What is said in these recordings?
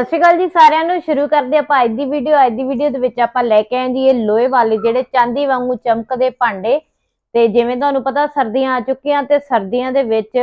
ਸਤਿ ਸ਼੍ਰੀ ਅਕਾਲ ਜੀ, ਸਾਰਿਆਂ ਨੂੰ ਸ਼ੁਰੂ ਕਰਦੇ ਆਪਾਂ ਅੱਜ ਦੀ ਵੀਡੀਓ ਅੱਜ ਦੀ ਵੀਡੀਓ ਦੇ ਵਿੱਚ ਆਪਾਂ ਲੈ ਕੇ ਆਏ ਜੀ ਇਹ ਲੋਹੇ ਵਾਲੇ ਜਿਹੜੇ ਚਾਂਦੀ ਵਾਂਗੂ ਚਮਕਦੇ ਭਾਂਡੇ। ਤੇ ਜਿਵੇਂ ਤੁਹਾਨੂੰ ਪਤਾ, ਸਰਦੀਆਂ ਆ ਚੁੱਕੀਆਂ ਤੇ ਸਰਦੀਆਂ ਦੇ ਵਿੱਚ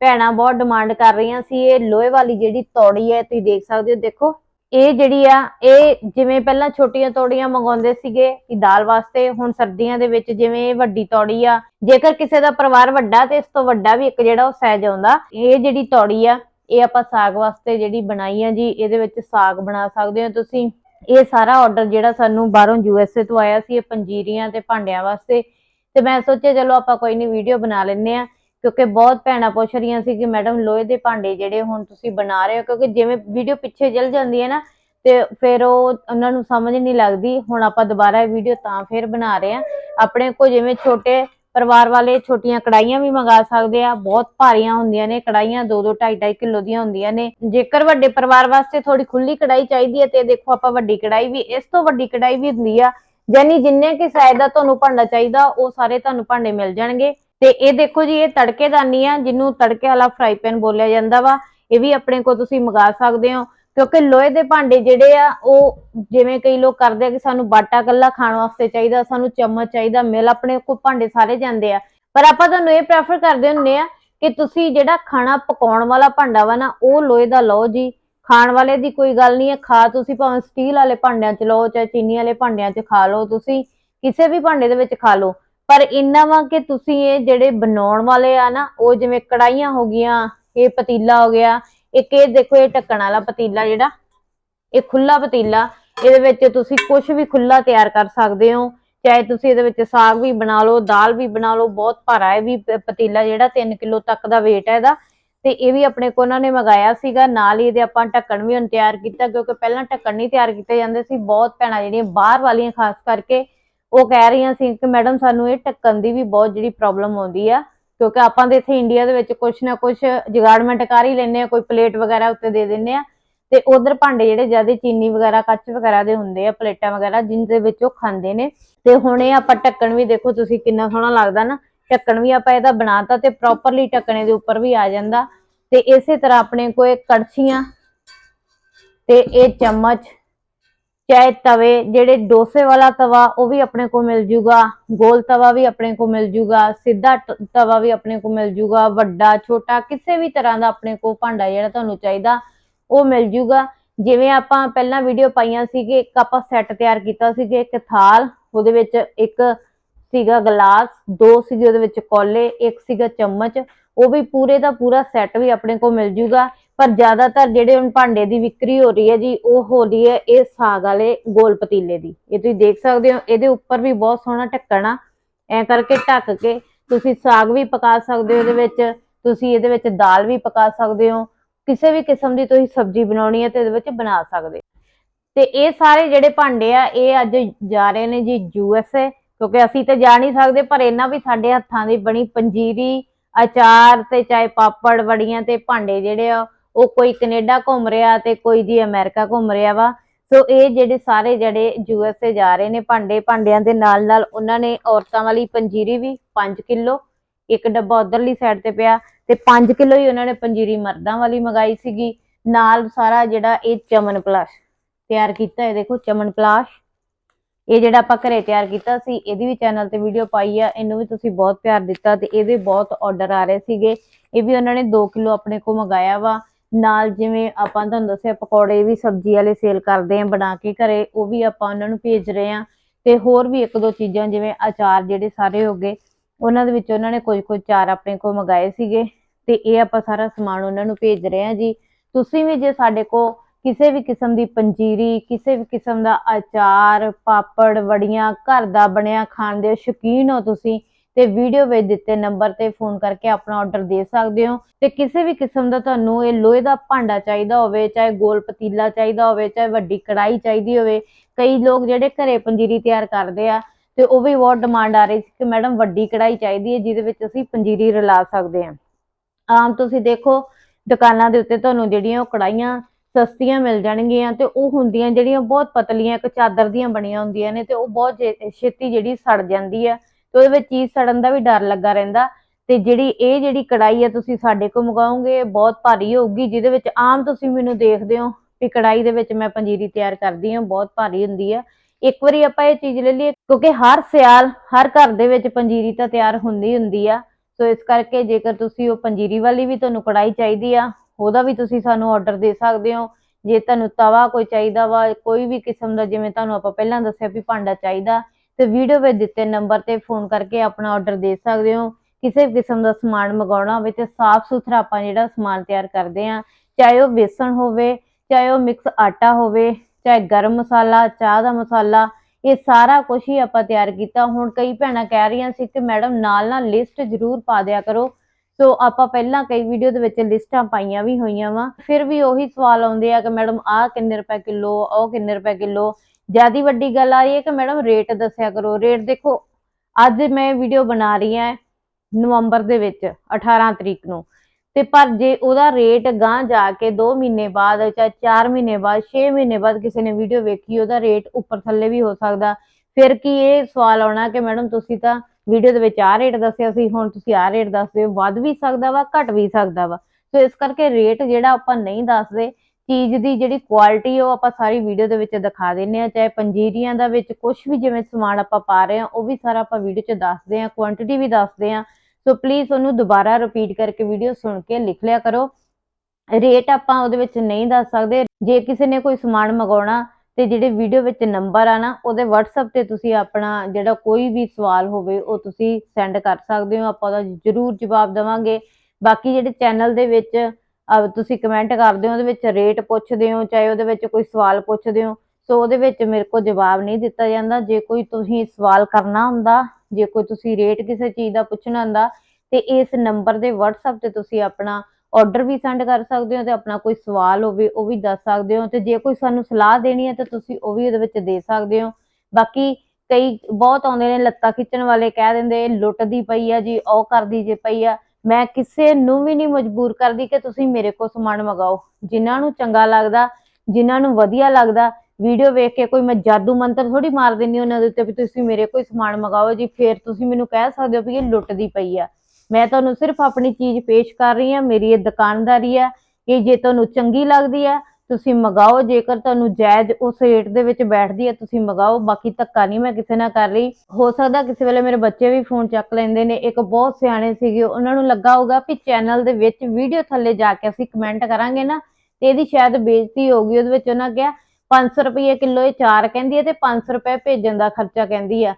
ਭੈਣਾਂ ਬਹੁਤ ਡਿਮਾਂਡ ਕਰ ਰਹੀਆਂ ਸੀ। ਇਹ ਲੋਹੇ ਵਾਲੀ ਜਿਹੜੀ ਤੌੜੀ ਹੈ, ਤੁਸੀਂ ਦੇਖ ਸਕਦੇ ਹੋ, ਦੇਖੋ। ਇਹ ਜਿਹੜੀ ਆ, ਇਹ ਜਿਵੇਂ ਪਹਿਲਾਂ ਛੋਟੀਆਂ ਤੌੜੀਆਂ ਮੰਗਾਉਂਦੇ ਸੀਗੇ ਕਿ ਦਾਲ ਵਾਸਤੇ, ਹੁਣ ਸਰਦੀਆਂ ਦੇ ਵਿੱਚ ਜਿਵੇਂ ਇਹ ਵੱਡੀ ਤੌੜੀ ਆ। ਜੇਕਰ ਕਿਸੇ ਦਾ ਪਰਿਵਾਰ ਵੱਡਾ ਤੇ ਇਸ ਤੋਂ ਵੱਡਾ ਵੀ ਇੱਕ ਜਿਹੜਾ ਉਹ ਸਾਈਜ਼ ਆਉਂਦਾ, ਇਹ ਜਿਹੜੀ ਤੌੜੀ ਆ ਇਹ ਆਪਾਂ ਸਾਗ ਵਾਸਤੇ ਜਿਹੜੀ ਬਣਾਈ ਆ ਜੀ, ਇਹਦੇ ਵਿੱਚ ਸਾਗ ਬਣਾ ਸਕਦੇ ਹੋ ਤੁਸੀਂ। ਇਹ ਸਾਰਾ ਆਰਡਰ ਜਿਹੜਾ ਸਾਨੂੰ ਬਾਹਰੋਂ ਯੂਐਸਏ ਤੋਂ ਆਇਆ ਸੀ, ਇਹ ਪੰਜੀਰੀਆਂ ਤੇ ਭਾਂਡਿਆਂ ਵਾਸਤੇ। ਤੇ ਮੈਂ ਸੋਚਿਆ ਚਲੋ ਆਪਾਂ ਕੋਈ ਨਹੀਂ ਵੀਡੀਓ ਬਣਾ ਲੈਂਦੇ ਆ, ਕਿਉਂਕਿ ਬਹੁਤ ਭੈਣਾਂ ਪੁੱਛ ਰਹੀਆਂ ਸੀ ਕਿ ਮੈਡਮ ਲੋਹੇ ਦੇ ਭਾਂਡੇ ਜਿਹੜੇ ਹੁਣ ਤੁਸੀਂ ਬਣਾ ਰਹੇ ਹੋ, ਕਿਉਂਕਿ ਜਿਵੇਂ ਵੀਡੀਓ ਪਿੱਛੇ ਚਲ ਜਾਂਦੀ ਹੈ ਨਾ, ਤੇ ਫਿਰ ਉਹ ਉਹਨਾਂ ਨੂੰ ਸਮਝ ਨਹੀਂ ਲੱਗਦੀ। ਹੁਣ ਆਪਾਂ ਦੁਬਾਰਾ ਇਹ ਵੀਡੀਓ ਤਾਂ ਫਿਰ ਬਣਾ ਰਹੇ ਆ। ਆਪਣੇ ਕੋ ਜਿਵੇਂ ਛੋਟੇ ਪਰਿਵਾਰ ਵਾਲੇ ਛੋਟੀਆਂ ਕੜਾਈਆਂ ਵੀ ਮੰਗਾ ਸਕਦੇ ਆ, ਬਹੁਤ ਭਾਰੀਆਂ ਹੁੰਦੀਆਂ ਨੇ ਕੜਾਈਆਂ 2-2 2.5 ਕਿਲੋ ਦੀਆਂ ਹੁੰਦੀਆਂ ਨੇ। ਜੇਕਰ ਵੱਡੇ ਪਰਿਵਾਰ ਵਾਸਤੇ ਥੋੜੀ ਖੁੱਲੀ ਕੜਾਈ ਚਾਹੀਦੀ ਹੈ ਤੇ ਦੇਖੋ ਆਪਾਂ ਵੱਡੀ ਕੜਾਈ ਵੀ, ਇਸ ਤੋਂ ਵੱਡੀ ਕੜਾਈ ਵੀ ਹੁੰਦੀ ਆ, ਯਾਨੀ ਜਿੰਨੇ ਕਿ ਸਾਈਜ਼ ਦਾ ਤੁਹਾਨੂੰ ਭਾਂਡਾ ਚਾਹੀਦਾ, ਉਹ ਸਾਰੇ ਤੁਹਾਨੂੰ ਭਾਂਡੇ ਮਿਲ ਜਾਣਗੇ। ਤੇ ਇਹ ਦੇਖੋ ਜੀ, ਇਹ ਤੜਕੇਦਾਨੀ ਆ, ਜਿਹਨੂੰ ਤੜਕੇ ਵਾਲਾ ਫਰਾਈ ਪੈਨ ਬੋਲਿਆ ਜਾਂਦਾ ਵਾ, ਇਹ ਵੀ ਆਪਣੇ ਕੋਲ ਤੁਸੀਂ ਮੰਗਾ ਸਕਦੇ ਹੋ। ਕਿਉਂਕਿ ਲੋਹੇ ਦੇ ਭਾਂਡੇ ਜਿਹੜੇ ਆ, ਉਹ ਜਿਵੇਂ ਕਈ ਲੋਕ ਕਰਦੇ ਆ ਕਿ ਸਾਨੂੰ ਬਾਟਾ ਕੱਲਾ ਖਾਣ ਵਾਸਤੇ ਚਾਹੀਦਾ, ਸਾਨੂੰ ਚਮਚ ਚਾਹੀਦਾ, ਮਿਲ ਆਪਣੇ ਕੋਲ ਭਾਂਡੇ ਸਾਰੇ ਜਾਂਦੇ ਆ। ਪਰ ਆਪਾਂ ਤੁਹਾਨੂੰ ਇਹ ਪ੍ਰੈਫਰ ਕਰਦੇ ਹੁੰਨੇ ਆ ਕਿ ਤੁਸੀਂ ਜਿਹੜਾ ਖਾਣਾ ਪਕਾਉਣ ਵਾਲਾ ਭਾਂਡਾ ਵਾ ਨਾ, ਉਹ ਲੋਹੇ ਦਾ ਲਓ ਜੀ। ਖਾਣ ਵਾਲੇ ਦੀ ਕੋਈ ਗੱਲ ਨਹੀਂ ਹੈ, ਖਾ ਤੁਸੀਂ ਭਾਵੇਂ ਸਟੀਲ ਵਾਲੇ ਭਾਂਡਿਆਂ 'ਚ ਲਓ ਚਾਹੇ ਚੀਨੀ ਵਾਲੇ ਭਾਂਡਿਆਂ 'ਚ ਖਾ ਲਓ ਤੁਸੀਂ, ਕਿਸੇ ਵੀ ਭਾਂਡੇ ਦੇ ਵਿੱਚ ਖਾ ਲਓ। ਪਰ ਇੰਨਾ ਵਾ ਕਿ ਤੁਸੀਂ ਇਹ ਜਿਹੜੇ ਬਣਾਉਣ ਵਾਲੇ ਆ ਨਾ, ਉਹ ਜਿਵੇਂ ਕੜਾਈਆਂ ਹੋ ਗਈਆਂ, ਇਹ ਪਤੀਲਾ ਹੋ ਗਿਆ ਇੱਕ ਇਹ ਦੇਖੋ ਇਹ ਢੱਕਣ ਵਾਲਾ ਪਤੀਲਾ ਜਿਹੜਾ, ਇਹ ਖੁੱਲਾ ਪਤੀਲਾ, ਇਹਦੇ ਵਿੱਚ ਤੁਸੀਂ ਕੁਝ ਵੀ ਖੁੱਲਾ ਤਿਆਰ ਕਰ ਸਕਦੇ ਹੋ, ਚਾਹੇ ਤੁਸੀਂ ਇਹਦੇ ਵਿੱਚ ਸਾਗ ਵੀ ਬਣਾ ਲਓ, ਦਾਲ ਵੀ ਬਣਾ ਲਓ, ਬਹੁਤ ਭਾਰਾ ਹੈ ਵੀ ਪਤੀਲਾ ਜਿਹੜਾ 3 ਕਿਲੋ ਤੱਕ ਦਾ weight ਹੈ ਇਹਦਾ, ਤੇ ਇਹ ਵੀ ਆਪਣੇ ਕੋਲ ਉਹਨਾਂ ਨੇ ਮੰਗਾਇਆ ਸੀਗਾ, ਨਾਲ ਹੀ ਇਹਦੇ ਆਪਾਂ ਢੱਕਣ ਵੀ ਹੁਣ ਤਿਆਰ ਕੀਤਾ, ਕਿਉਂਕਿ ਪਹਿਲਾਂ ਢੱਕਣ ਨਹੀਂ ਤਿਆਰ ਕੀਤੇ ਜਾਂਦੇ ਸੀ, ਬਹੁਤ ਭੈਣਾਂ ਜਿਹੜੀਆਂ ਬਾਹਰ ਵਾਲੀਆਂ ਖਾਸ ਕਰਕੇ, ਉਹ ਕਹਿ ਰਹੀਆਂ ਸੀ ਕਿ ਮੈਡਮ ਸਾਨੂੰ ਇਹ ਢੱਕਣ ਦੀ ਵੀ ਬਹੁਤ ਜਿਹੜੀ ਪ੍ਰੋਬਲਮ ਆਉਂਦੀ ਆ ਕਿਉਂਕਿ ਆਪਾਂ ਦੇ ਇੱਥੇ ਇੰਡੀਆ ਦੇ ਵਿੱਚ ਕੁਛ ਨਾ ਕੁਛ ਜੁਗਾੜਮੈਂਟ ਕਰ ਹੀ ਲੈਂਦੇ ਆ ਕੋਈ ਪਲੇਟ ਵਗੈਰਾ ਉੱਤੇ ਦੇ ਦਿੰਦੇ ਆ ਤੇ ਉਧਰ ਭਾਂਡੇ ਜਿਹੜੇ ਜ਼ਿਆਦਾ ਚੀਨੀ ਵਗੈਰਾ, ਕੱਚ ਵਗੈਰਾ ਦੇ ਹੁੰਦੇ ਆ, ਪਲੇਟਾਂ ਵਗੈਰਾ, ਜਿੰਦੇ ਵਿੱਚ ਉਹ ਖਾਂਦੇ ਨੇ। ਤੇ ਹੁਣ ਇਹ ਆਪਾਂ ਢੱਕਣ ਵੀ ਦੇਖੋ, ਤੁਸੀਂ ਕਿੰਨਾ ਸੋਹਣਾ ਲੱਗਦਾ ਨਾ। ਢੱਕਣ ਵੀ ਆਪਾਂ ਇਹਦਾ ਬਣਾਤਾ ਤੇ ਪ੍ਰੋਪਰਲੀ ਢੱਕਣੇ ਦੇ ਉੱਪਰ ਵੀ ਆ ਜਾਂਦਾ। ਤੇ ਇਸੇ ਤਰ੍ਹਾਂ ਆਪਣੇ ਕੋਲ ਕੜਛੀਆਂ ਤੇ ਇਹ ਚਮਚ ਚਾਹੇ ਤਵੇ, ਜਿਹੜੇ ਡੋਸੇ ਵਾਲਾ ਤਵਾ, ਉਹ ਵੀ ਆਪਣੇ ਕੋਲ ਮਿਲ ਜੂਗਾ। ਗੋਲ ਤਵਾ ਵੀ ਆਪਣੇ ਕੋਲ ਮਿਲ ਜੂਗਾ। ਸਿੱਧਾ ਤਵਾ ਵੀ ਆਪਣੇ ਕੋਲ ਮਿਲ ਜੂਗਾ। ਵੱਡਾ, ਛੋਟਾ, ਕਿਸੇ ਵੀ ਤਰ੍ਹਾਂ ਦਾ ਆਪਣੇ ਕੋਲ ਭਾਂਡਾ ਜਿਹੜਾ ਤੁਹਾਨੂੰ ਚਾਹੀਦਾ, ਉਹ ਮਿਲ ਜੂਗਾ। ਜਿਵੇਂ ਆਪਾਂ ਪਹਿਲਾਂ ਵੀਡੀਓ ਪਾਈਆਂ ਸੀ ਕਿ ਇੱਕ ਆਪਾਂ ਸੈੱਟ ਤਿਆਰ ਕੀਤਾ ਸੀ ਕਿ ਇੱਕ ਥਾਲ, ਉਹਦੇ ਵਿੱਚ ਇੱਕ ਸੀਗਾ ਗਲਾਸ, ਦੋ ਸੀਗੇ ਉਹਦੇ ਵਿੱਚ ਕੋਲੇ, ਇੱਕ ਸੀਗਾ ਚਮਚ, ਉਹ ਵੀ ਪੂਰੇ ਦਾ ਪੂਰਾ ਸੈੱਟ ਵੀ ਆਪਣੇ ਕੋਲ ਮਿਲ ਜੂਗਾ। ਪਰ ਜ਼ਿਆਦਾਤਰ ਜਿਹੜੇ ਹੁਣ ਭਾਂਡੇ ਦੀ ਵਿਕਰੀ ਹੋ ਰਹੀ ਹੈ ਜੀ, ਉਹ ਹੋ ਰਹੀ ਹੈ ਇਹ ਸਾਗ ਵਾਲੇ ਗੋਲ ਪਤੀਲੇ ਦੀ। ਇਹ ਤੁਸੀਂ ਦੇਖ ਸਕਦੇ ਹੋ, ਇਹਦੇ ਉੱਪਰ ਵੀ ਬਹੁਤ ਸੋਹਣਾ ਢੱਕਣ ਆ। ਐ ਕਰਕੇ ਢੱਕ ਕੇ ਤੁਸੀਂ ਸਾਗ ਵੀ ਪਕਾ ਸਕਦੇ ਹੋ, ਇਹਦੇ ਵਿੱਚ ਤੁਸੀਂ ਇਹਦੇ ਵਿੱਚ ਦਾਲ ਵੀ ਪਕਾ ਸਕਦੇ ਹੋ। ਕਿਸੇ ਵੀ ਕਿਸਮ ਦੀ ਤੁਸੀਂ ਸਬਜ਼ੀ ਬਣਾਉਣੀ ਹੈ ਤੇ ਇਹਦੇ ਵਿੱਚ ਬਣਾ ਸਕਦੇ ਹੋ। ਤੇ ਇਹ ਸਾਰੇ ਜਿਹੜੇ ਭਾਂਡੇ ਆ, ਇਹ ਅੱਜ ਜਾ ਰਹੇ ਨੇ ਜੀ ਯੂਐਸਏ ਕਿਉਂਕਿ ਅਸੀਂ ਤੇ ਜਾ ਨਹੀਂ ਸਕਦੇ, ਪਰ ਇਹਨਾਂ ਵੀ ਸਾਡੇ ਹੱਥਾਂ ਦੀ ਬਣੀ ਪੰਜੀਰੀ, ਅਚਾਰ ਤੇ ਚਾਹੇ ਪਾਪੜ ਵੜੀਆਂ ਤੇ ਭਾਂਡੇ ਜਿਹੜੇ ਆ ਉਹ ਕੋਈ ਕੈਨੇਡਾ ਘੁੰਮ ਰਿਹਾ ਤੇ ਕੋਈ ਜੀ ਅਮਰੀਕਾ ਘੁੰਮ ਰਿਹਾ ਵਾ। ਸੋ ਇਹ ਜਿਹੜੇ ਸਾਰੇ ਜਿਹੜੇ ਯੂਐਸਏ ਜਾ ਰਹੇ ਨੇ ਭਾਂਡੇ, ਭਾਂਡਿਆਂ ਦੇ ਨਾਲ ਨਾਲ ਉਹਨਾਂ ਨੇ ਔਰਤਾਂ ਵਾਲੀ ਪੰਜੀਰੀ ਵੀ 5 ਕਿਲੋ, ਇੱਕ ਡੱਬਾ ਉਧਰਲੀ ਸਾਈਡ ਤੇ ਪਿਆ ਤੇ 5 ਕਿਲੋ ਹੀ ਉਹਨਾਂ ਨੇ ਪੰਜੀਰੀ ਮਰਦਾਂ ਵਾਲੀ ਮੰਗਾਈ ਸੀਗੀ। ਨਾਲ ਸਾਰਾ ਜਿਹੜਾ ਇਹ ਚਮਨ ਪਲਾਸ਼ ਤਿਆਰ ਕੀਤਾ ਹੈ ਦੇਖੋ ਚਮਨ ਪਲਾਸ਼। ਇਹ ਜਿਹੜਾ ਆਪਾਂ ਘਰੇ ਤਿਆਰ ਕੀਤਾ ਸੀ, ਇਹਦੀ ਵੀ ਚੈਨਲ ਤੇ ਵੀਡੀਓ ਪਾਈ ਆ, ਇਹਨੂੰ ਵੀ ਤੁਸੀਂ ਬਹੁਤ ਪਿਆਰ ਦਿੱਤਾ ਤੇ ਇਹਦੇ ਬਹੁਤ ਆਰਡਰ ਆ ਰਹੇ ਸੀਗੇ। ਇਹ ਵੀ ਉਹਨਾਂ ਨੇ 2 ਕਿਲੋ ਆਪਣੇ ਕੋ ਮੰਗਾਇਆ ਵਾ। ਨਾਲ ਜਿਵੇਂ ਆਪਾਂ ਤੁਹਾਨੂੰ ਦੱਸਿਆ, ਪਕੌੜੇ ਵੀ ਸਬਜ਼ੀ ਵਾਲੇ ਸੇਲ ਕਰਦੇ ਆ, ਬਣਾ ਕੇ ਘਰੇ, ਉਹ ਵੀ ਆਪਾਂ ਉਹਨਾਂ ਨੂੰ ਭੇਜ ਰਹੇ ਆ। ਤੇ ਹੋਰ ਵੀ ਇੱਕ ਦੋ ਚੀਜ਼ਾਂ, ਜਿਵੇਂ ਅਚਾਰ ਜਿਹੜੇ ਸਾਰੇ ਹੋ ਗਏ, ਉਹਨਾਂ ਦੇ ਵਿੱਚ ਉਹਨਾਂ ਨੇ ਕੁਝ ਕੁਝ ਚਾਰ ਆਪਣੇ ਕੋਲ ਮੰਗਾਏ ਸੀਗੇ। ਤੇ ਇਹ ਆਪਾਂ ਸਾਰਾ ਸਮਾਨ ਉਹਨਾਂ ਨੂੰ ਭੇਜ ਰਹੇ ਆ ਜੀ। ਤੁਸੀਂ ਵੀ ਜੇ ਸਾਡੇ ਕੋਲ ਕਿਸੇ ਵੀ ਕਿਸਮ ਦੀ ਪੰਜੀਰੀ, ਕਿਸੇ ਵੀ ਕਿਸਮ ਦਾ ਅਚਾਰ, ਪਾਪੜ, ਵੜੀਆਂ, ਘਰ ਦਾ ਬਣਿਆ ਖਾਣ ਦੇ ਸ਼ੌਕੀਨ ਹੋ ਤੁਸੀਂ ਤੇ ਵੀਡੀਓ ਵਿੱਚ ਦਿੱਤੇ ਨੰਬਰ ਤੇ ਫੋਨ ਕਰਕੇ ਆਪਣਾ ਆਰਡਰ ਦੇ ਸਕਦੇ ਹੋ। ਤੇ ਕਿਸੇ ਵੀ ਕਿਸਮ ਦਾ ਤੁਹਾਨੂੰ ਇਹ ਲੋਹੇ ਦਾ ਭਾਂਡਾ ਚਾਹੀਦਾ ਹੋਵੇ, ਚਾਹੇ ਗੋਲ ਪਤੀਲਾ ਚਾਹੀਦਾ ਹੋਵੇ, ਚਾਹੇ ਵੱਡੀ ਕੜਾਈ ਚਾਹੀਦੀ ਹੋਵੇ, ਕਈ ਲੋਕ ਜਿਹੜੇ ਘਰੇ ਪੰਜੀਰੀ ਤਿਆਰ ਕਰਦੇ ਆ ਤੇ ਉਹ ਵੀ ਬਹੁਤ ਡਿਮਾਂਡ ਆ ਰਹੀ ਸੀ ਕਿ ਮੈਡਮ ਵੱਡੀ ਕੜਾਈ ਚਾਹੀਦੀ ਹੈ, ਜਿਹਦੇ ਵਿੱਚ ਅਸੀਂ ਪੰਜੀਰੀ ਰਲਾ ਸਕਦੇ ਹਾਂ। ਆਮ ਤੁਸੀਂ ਦੇਖੋ, ਦੁਕਾਨਾਂ ਦੇ ਉੱਤੇ ਤੁਹਾਨੂੰ ਜਿਹੜੀਆਂ ਉਹ ਕੜਾਈਆਂ ਸਸਤੀਆਂ ਮਿਲ ਜਾਣਗੀਆਂ ਤੇ ਉਹ ਹੁੰਦੀਆਂ ਜਿਹੜੀਆਂ ਬਹੁਤ ਪਤਲੀਆਂ, ਇੱਕ ਚਾਦਰ ਦੀਆਂ ਬਣੀਆਂ ਹੁੰਦੀਆਂ ਨੇ ਤੇ ਉਹ ਬਹੁਤ ਛੇ- ਛੇਤੀ ਜਿਹੜੀ ਸੜ ਜਾਂਦੀ ਆ। ਤੇ ਉਹਦੇ ਵਿੱਚ ਚੀਜ਼ ਸੜਨ ਦਾ ਵੀ ਡਰ ਲੱਗਾ ਰਹਿੰਦਾ ਤੇ ਜਿਹੜੀ ਇਹ ਜਿਹੜੀ ਕੜਾਈ ਆ ਤੁਸੀਂ ਸਾਡੇ ਕੋਲ ਮੰਗਾਓਗੇ ਬਹੁਤ ਭਾਰੀ ਹੋਊਗੀ, ਜਿਹਦੇ ਵਿੱਚ ਆਮ ਤੁਸੀਂ ਮੈਨੂੰ ਦੇਖਦੇ ਹੋ ਵੀ ਕੜਾਈ ਦੇ ਵਿੱਚ ਮੈਂ ਪੰਜੀਰੀ ਤਿਆਰ ਕਰਦੀ ਹਾਂ, ਬਹੁਤ ਭਾਰੀ ਹੁੰਦੀ ਆ। ਇੱਕ ਵਾਰੀ ਆਪਾਂ ਇਹ ਚੀਜ਼ ਲੈ ਲਈਏ, ਕਿਉਂਕਿ ਹਰ ਸਿਆਲ, ਹਰ ਘਰ ਦੇ ਵਿੱਚ ਪੰਜੀਰੀ ਤਾਂ ਤਿਆਰ ਹੁੰਦੀ ਹੁੰਦੀ ਆ। ਸੋ ਇਸ ਕਰਕੇ ਜੇਕਰ ਤੁਸੀਂ ਉਹ ਪੰਜੀਰੀ ਵਾਲੀ ਵੀ ਤੁਹਾਨੂੰ ਕੜਾਈ ਚਾਹੀਦੀ ਆ, ਉਹਦਾ ਵੀ ਤੁਸੀਂ ਸਾਨੂੰ ਆਰਡਰ ਦੇ ਸਕਦੇ ਹੋ। ਜੇ ਤੁਹਾਨੂੰ ਤਵਾ ਕੋਈ ਚਾਹੀਦਾ ਵਾ, ਕੋਈ ਵੀ ਕਿਸਮ ਦਾ, ਜਿਵੇਂ ਤੁਹਾਨੂੰ ਆਪਾਂ ਪਹਿਲਾਂ ਦੱਸਿਆ ਵੀ ਭਾਂਡਾ ਚਾਹੀਦਾ ਤੇ ਵੀਡੀਓ ਵਿੱਚ ਦਿੱਤੇ ਨੰਬਰ ਤੇ ਫੋਨ ਕਰਕੇ ਆਪਣਾ ਆਰਡਰ ਦੇ ਸਕਦੇ ਹੋ। ਕਿਸੇ ਵੀ ਕਿਸਮ ਦਾ ਸਮਾਨ ਮੰਗਾਉਣਾ ਹੋਵੇ ਤੇ ਸਾਫ਼ ਸੁਥਰਾ ਆਪਾਂ ਜਿਹੜਾ ਸਮਾਨ ਤਿਆਰ ਕਰਦੇ ਆ ਚਾਹੇ ਉਹ ਬੇਸਣ ਹੋਵੇ, ਚਾਹੇ ਉਹ ਮਿਕਸ ਆਟਾ ਹੋਵੇ, ਚਾਹੇ ਗਰਮ ਮਸਾਲਾ, ਚਾਹ ਦਾ ਮਸਾਲਾ, ਇਹ ਸਾਰਾ ਕੁਝ ਹੀ ਆਪਾਂ ਤਿਆਰ ਕੀਤਾ। ਹੁਣ ਕਈ ਭੈਣਾਂ ਕਹਿ ਰਹੀਆਂ ਸੀ ਕਿ ਮੈਡਮ ਨਾਲ ਨਾਲ ਲਿਸਟ ਜ਼ਰੂਰ ਪਾ ਦਿਆ ਕਰੋ। ਸੋ ਆਪਾਂ ਪਹਿਲਾਂ ਕਈ ਵੀਡੀਓ ਦੇ ਵਿੱਚ ਲਿਸਟਾਂ ਪਾਈਆਂ ਵੀ ਹੋਈਆਂ ਵਾ। ਫਿਰ ਵੀ ਉਹੀ ਸਵਾਲ ਆਉਂਦੇ ਆ ਕਿ ਮੈਡਮ ਆਹ ਕਿੰਨੇ ਰੁਪਏ ਕਿਲੋ, ਉਹ ਕਿੰਨੇ ਰੁਪਏ ਕਿਲੋ ਜਿਆਦੀ ਵੱਡੀ ਗੱਲ ਆ ਰਹੀ ਹੈ ਕਿ ਮੈਡਮ ਰੇਟ ਦੱਸਿਆ ਕਰੋ। ਰੇਟ ਦੇਖੋ, ਅੱਜ ਮੈਂ ਵੀਡੀਓ ਬਣਾ ਰਹੀ ਹਾਂ ਨਵੰਬਰ ਦੇ ਵਿੱਚ 18 ਤਰੀਕ ਨੂੰ। ਤੇ ਪਰ ਜੇ ਉਹਦਾ ਰੇਟ ਗਾਂ ਜਾ ਕੇ 2 ਮਹੀਨੇ ਬਾਅਦ ਚਾਹੇ 4 ਮਹੀਨੇ ਬਾਅਦ 6 ਮਹੀਨੇ ਬਾਅਦ ਕਿਸੇ ਨੇ ਵੀਡੀਓ ਵੇਖੀ, ਉਹਦਾ ਰੇਟ ਉੱਪਰ ਥੱਲੇ ਵੀ ਹੋ ਸਕਦਾ। ਫਿਰ ਕੀ ਇਹ ਸਵਾਲ ਆਉਣਾ ਕਿ ਮੈਡਮ ਤੁਸੀਂ ਤਾਂ ਵੀਡੀਓ ਦੇ ਵਿੱਚ ਆਹ ਰੇਟ ਦੱਸਿਆ ਸੀ, ਹੁਣ ਤੁਸੀਂ ਆਹ ਰੇਟ ਦੱਸਦੇ ਹੋ। ਵੱਧ ਵੀ ਸਕਦਾ ਵਾ, ਘਟ ਵੀ ਸਕਦਾ ਵਾ। ਸੋ ਇਸ ਕਰਕੇ ਰੇਟ ਜਿਹੜਾ ਆਪਾਂ ਨਹੀਂ ਦੱਸਦੇ ਚੀਜ਼ ਦੀ ਜਿਹੜੀ ਕੁਆਲਿਟੀ ਉਹ ਆਪਾਂ ਸਾਰੀ ਵੀਡੀਓ ਦੇ ਵਿੱਚ ਦਿਖਾ ਦਿੰਨੇ ਆ ਚਾਹੇ ਪੰਜੀਰੀਆਂ ਦਾ ਵਿੱਚ ਕੁਝ ਵੀ ਜਿਵੇਂ ਸਮਾਨ ਆਪਾਂ ਪਾ ਰਹੇ ਆ ਉਹ ਵੀ ਸਾਰਾ ਆਪਾਂ ਵੀਡੀਓ 'ਚ ਦੱਸਦੇ ਆ ਕੁਆਂਟੀਟੀ ਵੀ ਦੱਸਦੇ ਆ ਸੋ ਪਲੀਜ਼ ਉਹਨੂੰ ਦੁਬਾਰਾ ਰਿਪੀਟ ਕਰਕੇ ਵੀਡੀਓ ਸੁਣ ਕੇ ਲਿਖ ਲਿਆ ਕਰੋ। ਰੇਟ ਆਪਾਂ ਉਹਦੇ ਵਿੱਚ ਨਹੀਂ ਦੱਸ ਸਕਦੇ। ਜੇ ਕਿਸੇ ਨੇ ਕੋਈ ਸਮਾਨ ਮੰਗਾਉਣਾ ਤੇ ਜਿਹੜੇ ਵੀਡੀਓ ਵਿੱਚ ਨੰਬਰ ਆ ਨਾ, ਉਹਦੇ WhatsApp ਤੇ ਤੁਸੀਂ ਆਪਣਾ ਜਿਹੜਾ ਕੋਈ ਵੀ ਸਵਾਲ ਹੋਵੇ, ਉਹ ਤੁਸੀਂ ਸੈਂਡ ਕਰ ਸਕਦੇ ਹੋ। ਆਪਾਂ ਉਹਦਾ ਜ਼ਰੂਰ ਜਵਾਬ ਦੇਵਾਂਗੇ। ਬਾਕੀ ਜਿਹੜੇ ਚੈਨਲ ਦੇ ਵਿੱਚ ਤੁਸੀਂ ਕਮੈਂਟ ਕਰਦੇ ਹੋ, ਉਹਦੇ ਵਿੱਚ ਰੇਟ ਪੁੱਛਦੇ ਹੋ, ਚਾਹੇ ਉਹਦੇ ਵਿੱਚ ਕੋਈ ਸਵਾਲ ਪੁੱਛਦੇ ਹੋ, ਸੋ ਉਹਦੇ ਵਿੱਚ ਮੇਰੇ ਕੋਲ ਜਵਾਬ ਨਹੀਂ ਦਿੱਤਾ ਜਾਂਦਾ। ਜੇ ਕੋਈ ਤੁਸੀਂ ਸਵਾਲ ਕਰਨਾ ਹੁੰਦਾ, ਜੇ ਕੋਈ ਤੁਸੀਂ ਰੇਟ ਕਿਸੇ ਚੀਜ਼ ਦਾ ਪੁੱਛਣਾ ਹੁੰਦਾ, ਤੇ ਇਸ ਨੰਬਰ ਦੇ WhatsApp ਤੇ ਤੁਸੀਂ ਆਪਣਾ ਆਰਡਰ ਵੀ ਸੈਂਡ ਕਰ ਸਕਦੇ ਹੋ ਤੇ ਆਪਣਾ ਕੋਈ ਸਵਾਲ ਹੋਵੇ, ਉਹ ਵੀ ਦੱਸ ਸਕਦੇ ਹੋ। ਤੇ ਜੇ ਕੋਈ ਸਾਨੂੰ ਸਲਾਹ ਦੇਣੀ ਹੈ, ਤਾਂ ਤੁਸੀਂ ਉਹ ਵੀ ਉਹਦੇ ਵਿੱਚ ਦੇ ਸਕਦੇ ਹੋ। ਬਾਕੀ ਕਈ ਬਹੁਤ ਆਉਂਦੇ ਨੇ, ਲੱਤਾਂ ਖਿੱਚਣ ਵਾਲੇ ਕਹਿ ਦਿੰਦੇ, ਲੁੱਟਦੀ ਪਈ ਆ ਜੀ, ਉਹ ਕਰਦੀ ਜੇ ਪਈ ਆ। ਮੈਂ ਕਿਸੇ ਨੂੰ ਵੀ ਨਹੀਂ ਮਜਬੂਰ ਕਰਦੀ ਕਿ ਤੁਸੀਂ ਮੇਰੇ ਕੋਲ ਸਮਾਨ ਮੰਗਾਓ। ਜਿਨ੍ਹਾਂ ਨੂੰ ਚੰਗਾ ਲੱਗਦਾ, ਜਿਨ੍ਹਾਂ ਨੂੰ ਵਧੀਆ ਲੱਗਦਾ ਵੀਡੀਓ ਵੇਖ ਕੇ ਕੋਈ ਮੈਂ ਜਾਦੂ ਮੰਤਰ ਥੋੜੀ ਮਾਰ ਦਿੰਦੀ ਉਹਨਾਂ ਦੇ ਉੱਤੇ ਵੀ ਤੁਸੀਂ ਮੇਰੇ ਕੋਈ ਸਮਾਨ ਮੰਗਾਓ ਜੀ। ਫਿਰ ਤੁਸੀਂ ਮੈਨੂੰ ਕਹਿ ਸਕਦੇ ਹੋ ਵੀ ਇਹ ਲੁੱਟਦੀ ਪਈ ਆ। ਮੈਂ ਤੁਹਾਨੂੰ ਸਿਰਫ ਆਪਣੀ ਚੀਜ਼ ਪੇਸ਼ ਕਰ ਰਹੀ ਹਾਂ, ਮੇਰੀ ਇਹ ਦੁਕਾਨਦਾਰੀ ਆ। ਕਿ ਜੇ ਤੁਹਾਨੂੰ ਚੰਗੀ ਲੱਗਦੀ ਆ ਤੁਸੀਂ ਮੰਗਾਓ, ਜੇਕਰ ਤੁਹਾਨੂੰ ਜਾਇਜ਼ ਉਸ ਰੇਟ ਦੇ ਵਿੱਚ ਬੈਠਦੀ ਹੈ, ਤੁਸੀਂ ਮੰਗਾਓ, ਬਾਕੀ ਧੱਕਾ ਨਹੀਂ ਮੈਂ ਕਿਸੇ ਨਾਲ ਕਰ ਰਹੀ। ਹੋ ਸਕਦਾ ਕਿਸੇ ਵੇਲੇ ਮੇਰੇ ਬੱਚੇ ਵੀ ਫੋਨ ਚੱਕ ਲੈਂਦੇ ਨੇ, ਇੱਕ ਬਹੁਤ ਸਿਆਣੇ ਸੀਗੇ, ਉਹਨਾਂ ਨੂੰ ਲੱਗਾ ਹੋਊਗਾ ਵੀ ਚੈਨਲ ਦੇ ਵਿੱਚ ਵੀਡੀਓ ਥੱਲੇ ਜਾ ਕੇ ਅਸੀਂ ਕਮੈਂਟ ਕਰਾਂਗੇ ਨਾ, ਤੇ ਇਹਦੀ ਸ਼ਾਇਦ ਬੇਇੱਜ਼ਤੀ ਹੋਊਗੀ ਉਹਦੇ ਵਿੱਚ ਉਹਨਾਂ ਕਿਹਾ 500 ਰੁਪਏ ਕਿਲੋ ਇਹ ਚਾਰ ਕਹਿੰਦੀ ਹੈ ਤੇ 500 ਰੁਪਏ ਭੇਜਣ ਦਾ ਖਰਚਾ ਕਹਿੰਦੀ ਆ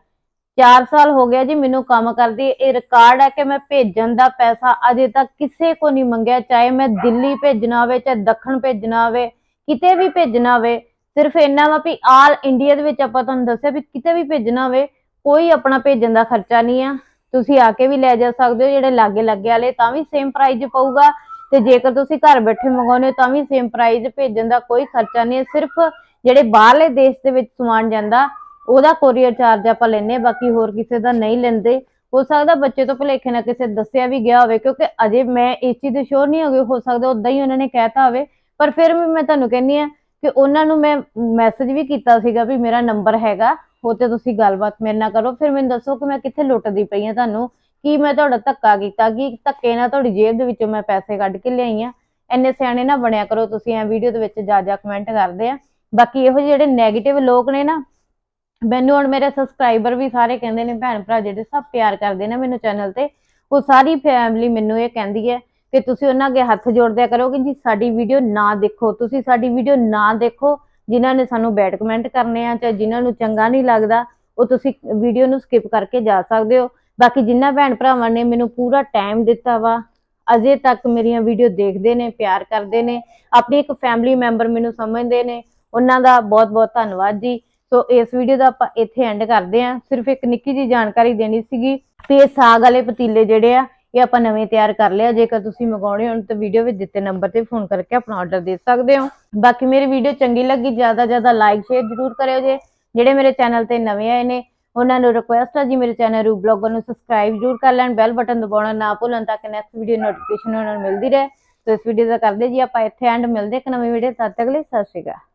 4 ਸਾਲ ਹੋ ਗਿਆ ਜੀ ਮੈਨੂੰ ਕੰਮ ਕਰਦੀ, ਇਹ ਰਿਕਾਰਡ ਹੈ ਕਿ ਮੈਂ ਭੇਜਣ ਦਾ ਪੈਸਾ ਅਜੇ ਤੱਕ ਕਿਸੇ ਕੋ ਨਹੀਂ ਮੰਗਿਆ, ਚਾਹੇ ਮੈਂ ਦਿੱਲੀ ਭੇਜਣਾ ਹੋਵੇ, ਚਾਹੇ ਦੱਖਣ ਭੇਜਣਾ ਹੋਵੇ। ਕਿਤੇ ਵੀ ਭੇਜਣਾ ਹੋਵੇ, ਸਿਰਫ ਇੰਨਾ ਵਾ ਵੀ ਆਲ ਇੰਡੀਆ ਦੇ ਵਿੱਚ ਆਪਾਂ ਤੁਹਾਨੂੰ ਦੱਸਿਆ ਵੀ ਕਿਤੇ ਵੀ ਭੇਜਣਾ ਹੋਵੇ, ਕੋਈ ਆਪਣਾ ਭੇਜਣ ਦਾ ਖਰਚਾ ਨਹੀਂ ਆ। ਤੁਸੀਂ ਆ ਕੇ ਵੀ ਲੈ ਜਾ ਸਕਦੇ ਹੋ, ਜਿਹੜੇ ਲਾਗੇ ਲੱਗੇ ਵਾਲੇ, ਤਾਂ ਵੀ ਸੇਮ ਪ੍ਰਾਈਸ ਪਊਗਾ। ਤੇ ਜੇਕਰ ਤੁਸੀਂ ਘਰ ਬੈਠੇ ਮੰਗਾਉਂਦੇ ਹੋ, ਤਾਂ ਵੀ ਸੇਮ ਪ੍ਰਾਈਸ ਭੇਜਣ ਦਾ ਕੋਈ ਖਰਚਾ ਨਹੀਂ ਹੈ ਸਿਰਫ ਜਿਹੜੇ ਬਾਹਰਲੇ ਦੇਸ਼ ਦੇ ਵਿੱਚ ਸਮਾਨ ਜਾਂਦਾ, ਉਹਦਾ ਕੋਰੀਅਰ ਚਾਰਜ ਆਪਾਂ ਲੈਨੇ ਬਾਕੀ ਹੋਰ ਕਿਸੇ ਦਾ ਨਹੀਂ ਲੈਂਦੇ। ਹੋ ਸਕਦਾ ਬੱਚੇ ਤੋਂ ਭੁਲੇਖੇ ਨਾਲ ਕਿਸੇ ਦੱਸਿਆ ਵੀ ਗਿਆ ਹੋਵੇ, ਕਿਉਂਕਿ ਅਜੇ ਮੈਂ ਇਸ ਚੀਜ਼ ਦੇ ਸ਼ੋਰ ਨਹੀਂ ਹੋ ਗਈ ਹੋ ਸਕਦਾ ਉਦਾਂ ਹੀ ਉਹਨਾਂ ਨੇ ਕਹਿਤਾ ਹੋਵੇ। ਪਰ ਫਿਰ ਵੀ ਮੈਂ ਤੁਹਾਨੂੰ ਕਹਿੰਨੀ ਆ ਕਿ ਉਹਨਾਂ ਨੂੰ ਮੈਂ ਮੈਸੇਜ ਵੀ ਕੀਤਾ ਸੀਗਾ ਵੀ ਮੇਰਾ ਨੰਬਰ ਹੈਗਾ, ਉਹ ਤੇ ਤੁਸੀਂ ਗੱਲਬਾਤ ਮੇਰੇ ਨਾਲ ਕਰੋ। ਫਿਰ ਮੈਨੂੰ ਦੱਸੋ ਕਿ ਮੈਂ ਕਿੱਥੇ ਲੁੱਟਦੀ ਪਈ ਆ ਤੁਹਾਨੂੰ, ਕੀ ਮੈਂ ਤੁਹਾਡਾ ਧੱਕਾ ਕੀਤਾ, ਕਿ ਧੱਕੇ ਨਾਲ ਤੁਹਾਡੀ ਜੇਬ ਦੇ ਵਿੱਚੋਂ ਮੈਂ ਪੈਸੇ ਕੱਢ ਕੇ ਲਿਆਈ ਆ ਐਨੇ ਸਿਆਣੇ ਨਾ ਬਣਿਆ ਕਰੋ ਤੁਸੀਂ, ਐ ਵੀਡੀਓ ਦੇ ਵਿੱਚ ਜਾ ਜਾ ਕਮੈਂਟ ਕਰਦੇ ਆ। ਬਾਕੀ ਇਹੋ ਜਿਹੇ ਜਿਹੜੇ 네ਗੇਟਿਵ ਲੋਕ ਨੇ ਨਾ, ਮੈਨੂੰ ਹੁਣ ਮੇਰੇ ਸਬਸਕ੍ਰਾਈਬਰ ਵੀ ਸਾਰੇ ਕਹਿੰਦੇ ਨੇ, ਭੈਣ ਭਰਾ ਜਿਹੜੇ ਸਭ ਪਿਆਰ ਕਰਦੇ ਨੇ ਮੈਨੂੰ ਚੈਨਲ ਤੇ, ਉਹ ਸਾਰੀ ਫੈਮਿਲੀ ਮੈਨੂੰ ਇਹ ਕਹਿੰਦੀ ਹੈ ਕਿ ਤੁਸੀਂ ਉਹਨਾਂ ਅੱਗੇ ਹੱਥ ਜੋੜਦਿਆ ਕਰੋ ਕਿ ਜੀ ਸਾਡੀ ਵੀਡੀਓ ਨਾ ਦੇਖੋ, ਤੁਸੀਂ ਸਾਡੀ ਵੀਡੀਓ ਨਾ ਦੇਖੋ, ਜਿਨ੍ਹਾਂ ਨੇ ਸਾਨੂੰ ਬੈਡ ਕਮੈਂਟ ਕਰਨੇ ਆ ਚਾਹੇ ਜਿਨ੍ਹਾਂ ਨੂੰ ਚੰਗਾ ਨਹੀਂ ਲੱਗਦਾ, ਉਹ ਤੁਸੀਂ ਵੀਡੀਓ ਨੂੰ ਸਕਿਪ ਕਰਕੇ ਜਾ ਸਕਦੇ ਹੋ। ਬਾਕੀ ਜਿਨ੍ਹਾਂ ਭੈਣ ਭਰਾਵਾਂ ਨੇ ਮੈਨੂੰ ਪੂਰਾ ਟਾਈਮ ਦਿੱਤਾ ਵਾ, ਅਜੇ ਤੱਕ ਮੇਰੀਆਂ ਵੀਡੀਓ ਦੇਖਦੇ ਨੇ, ਪਿਆਰ ਕਰਦੇ ਨੇ, ਆਪਣੀ ਇੱਕ ਫੈਮਿਲੀ ਮੈਂਬਰ ਮੈਨੂੰ ਸਮਝਦੇ ਨੇ, ਉਹਨਾਂ ਦਾ ਬਹੁਤ ਬਹੁਤ ਧੰਨਵਾਦ ਜੀ। ਸੋ ਇਸ ਵੀਡੀਓ ਦਾ ਆਪਾਂ ਇੱਥੇ ਐਂਡ ਕਰਦੇ ਆਂ ਸਿਰਫ ਇੱਕ ਨਿੱਕੀ ਜੀ ਜਾਣਕਾਰੀ ਦੇਣੀ ਸੀਗੀ ਤੇ ਇਹ ਸਾਗ ਵਾਲੇ ਪਤੀਲੇ ਜਿਹੜੇ ਆ ਇਹ ਆਪਾਂ ਨਵੇਂ ਤਿਆਰ ਕਰ ਲਿਆ, ਜੇਕਰ ਤੁਸੀਂ ਮੰਗਾਉਣੇ ਹੋਣ ਤਾਂ ਵੀਡੀਓ ਵਿੱਚ ਦਿੱਤੇ ਨੰਬਰ ਤੇ ਫੋਨ ਕਰਕੇ ਆਪਣਾ ਆਰਡਰ ਦੇ ਸਕਦੇ ਹੋ। ਬਾਕੀ ਮੇਰੀ ਵੀਡੀਓ ਚੰਗੀ ਲੱਗੀ, ਜ਼ਿਆਦਾ ਜ਼ਿਆਦਾ ਲਾਈਕ ਸ਼ੇਅਰ ਜ਼ਰੂਰ ਕਰਿਓ ਜੇ। ਜਿਹੜੇ ਮੇਰੇ ਚੈਨਲ ਤੇ ਨਵੇਂ ਆਏ ਨੇ, ਉਹਨਾਂ ਨੂੰ ਰਿਕੁਐਸਟ ਹੈ ਜੀ, ਮੇਰੇ ਚੈਨਲ ਰੂ ਬਲੌਗਰ ਨੂੰ ਸਬਸਕ੍ਰਾਈਬ ਜ਼ਰੂਰ ਕਰ ਲੈਣ ਬੈਲ ਬਟਨ ਦਬਾਉਣਾ ਨਾ ਭੁੱਲਣ ਤਾਂ ਕਿ ਨੈਕਸਟ ਵੀਡੀਓ ਨੋਟੀਫਿਕੇਸ਼ਨ ਉਹਨਾਂ ਨੂੰ ਮਿਲਦੀ ਰਹੇ। ਸੋ ਇਸ ਵੀਡੀਓ ਦਾ ਕਰਦੇ ਜੀ ਆਪਾਂ ਇੱਥੇ ਐਂਡ ਮਿਲਦੇ ਇੱਕ ਨਵੀਂ ਵੀਡੀਓ ਤਦ ਤੱਕ ਲਈ ਸਤਿ ਸ਼੍ਰੀ ਅਕਾਲ।